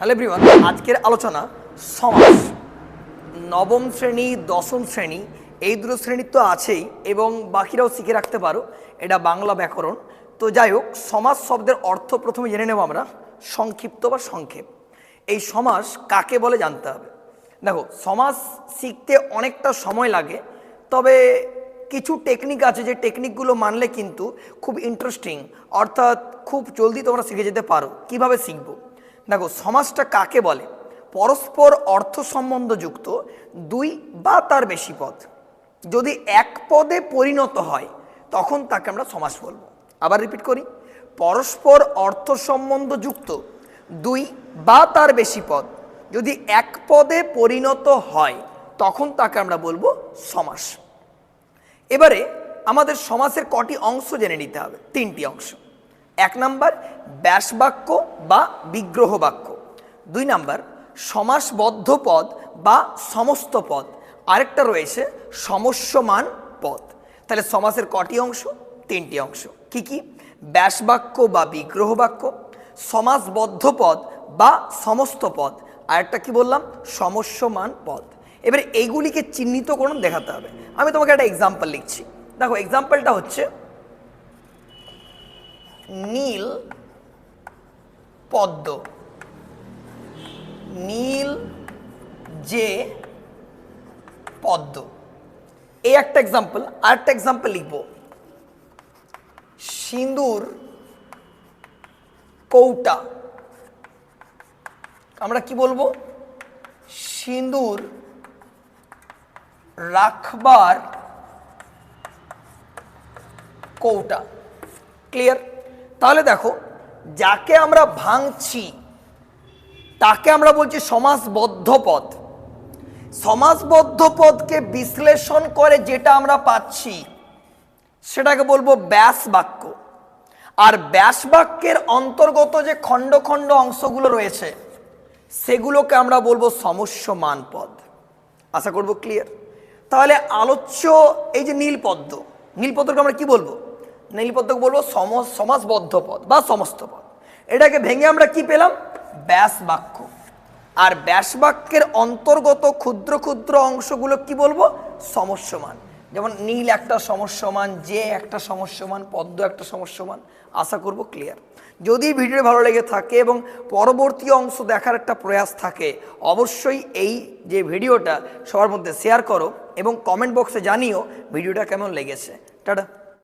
Hello everyone আজকের আলোচনা সমাস। নবম শ্রেণি, দশম শ্রেণি, এই দুটো শ্রেণির তো আছেই এবং বাকিরাও শিখে রাখতে পারো, এটা বাংলা ব্যাকরণ। তো যাই হোক সমাজ শব্দের অর্থ প্রথমে জেনে নেব আমরা, সংক্ষিপ্ত বা সংক্ষেপ। এই সমাস কাকে বলে জানতে হবে? দেখো সমাজ শিখতে অনেকটা সময় লাগে, তবে কিছু টেকনিক আছে যে টেকনিকগুলো মানলে কিন্তু খুব ইন্টারেস্টিং অর্থাৎ খুব জলদি তোমরা শিখে যেতে পারো। কীভাবে শিখব? দেখো, সমাজটা কাকে বলে? পরস্পর অর্থ সম্বন্ধযুক্ত দুই বা তার বেশি পদ। যদি এক পদে পরিণত হয়, তখন তাকে আমরা সমাস বলব। আবার রিপিট করি। পরস্পর অর্থ সম্বন্ধযুক্ত দুই বা তার বেশি পদ। যদি এক পদে পরিণত হয়, তখন তাকে আমরা বলব সমাস। এবারে আমাদের সমাসের কটি অংশ জেনে নিতে হবে। তিনটি অংশ। এক নাম্বার ব্যাস বাক্য বা বিগ্রহ বাক্য দুই নাম্বার, সমাসবদ্ধ পদ বা সমস্ত পদ। আরেকটা রয়েছে, সমস্যমান পদ। তাহলে সমাসের কটি অংশ? তিনটি অংশ। কি কি? ব্যাস বাক্য বা বিগ্রহ বাক্য সমাসবদ্ধ পদ বা সমস্ত পদ। আরেকটা কি বললাম? সমস্যমান পদ। এবারে এইগুলিকে চিহ্নিতকরণ দেখাতে হবে। আমি তোমাকে একটা এক্সাম্পল লিখছি। দেখো এক্সাম্পলটা হচ্ছে নীল পদ্ম। নীল যে পদ্ম। এই একটা এক্সাম্পল আরেকটা এক্সাম্পল লিখব। সিঁদুর কৌটা। আমরা কি বলব? সিঁদুর রাখবার কৌটা। ক্লিয়ার তাহলে দেখো, যাকে আমরা ভাঙছি, তাকে আমরা বলছি সমাসবদ্ধ পদ সমাসবদ্ধ পদকে বিশ্লেষণ করে যেটা আমরা পাচ্ছি, সেটাকে বলব ব্যাস বাক্য আর ব্যাস বাক্যের অন্তর্গত যে খণ্ড খণ্ড অংশগুলো রয়েছে, সেগুলোকে আমরা বলব সমস্যমান পদ আশা করব ক্লিয়ার তাহলে আলোচ্য এই যে নীলপদ্ম, নীলপদ্মকে আমরা কি বলব? নীলপদ্মকে বলব সম সমাসবদ্ধ পদ বা সমস্ত পদ এটাকে ভেঙে আমরা কি পেলাম? ব্যাস বাক্য। আর ব্যাস বাক্যের অন্তর্গত ক্ষুদ্র ক্ষুদ্র অংশগুলো কি বলব? সমস্যমান। যেমন নীল একটা সমস্যমান যে একটা সমস্যমান, পদ্ম একটা সমস্যমান, আশা করব ক্লিয়ার যদি ভিডিও ভালো লেগে থাকে এবং পরবর্তী অংশ দেখার একটা প্রয়াস থাকে, অবশ্যই এই যে ভিডিওটা সবার মধ্যে শেয়ার করো এবং কমেন্ট বক্সে জানিও ভিডিওটা কেমন লেগেছে। টাটা।